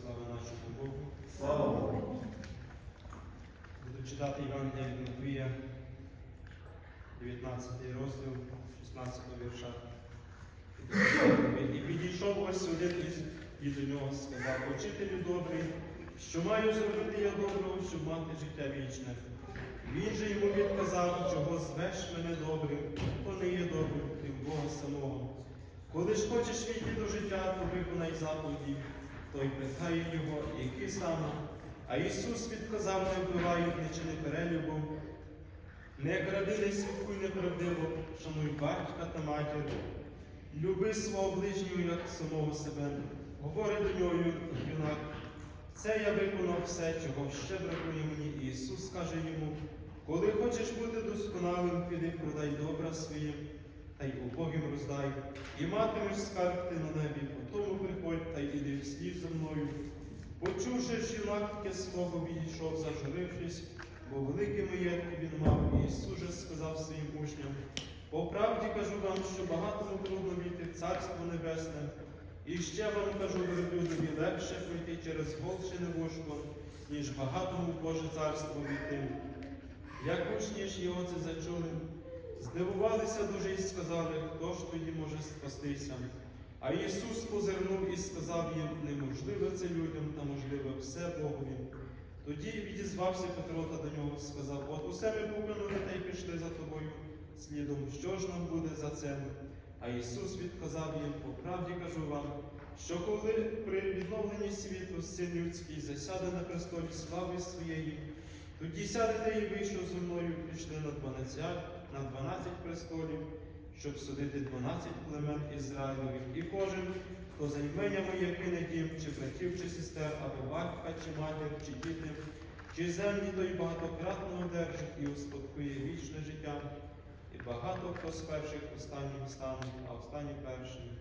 слава нашому Богу. Слава Богу. Буду читати Євангелія від Матвія, 19 розділ, 16 вірша. І підійшов ось один із і до нього сказав, Учителю добрий, що маю зробити я доброго, щоб мати життя вічне. Він же йому відказав, чого звеш мене добрим, то не є добрим, крім Бога самого. Коли ж хочеш війти до життя, то виконай заповіді, той питає його, які саме. А Ісус відказав, не вбивай, не чини перелюбом, не кради, не свідкуй неправдиво, шануй батька та матір. Люби свого ближнього, як самого себе. Говорить до нього юнак. Це я виконав все, чого ще бракує мені. Ісус каже йому, коли хочеш бути досконалим, піди продай добра своє, та й убогим роздай, і матимеш скарб ти на небі, потому приходь та й іди вслід за мною. Почувши ж юнак таке слово, відійшов, зажурившись, бо великі маєтки він мав, і Ісус же сказав своїм учням, по правді кажу вам, що багатому трудно війти в Царство Небесне, і ще вам кажу, верблюдові, легше пройти через голчине вушко, ніж багатому Боже царство війти. Як учні ж його це зачули, здивувалися дуже і сказали, хто ж тоді може спастися. А Ісус позирнув і сказав їм, неможливо це людям, та можливо все Богові. Тоді відізвався Петро та до нього сказав, от усе ми покинули та й пішли за тобою слідом, що ж нам буде за це? А Ісус відказав їм, по правді кажу вам, що коли при відновленні світу син людський засяде на престолі слави своєї, тоді сядете і вийшов зі мною, пішли на 12, престолів, щоб судити 12 племен Ізраїлових, і кожен, хто за імення моє кине дім, чи братів, чи сестер, або батька, чи матір, чи діти, чи землі, той багатократно одержить і успадкує вічне життя. І багато хто з перших останнім стануть, а останні першими.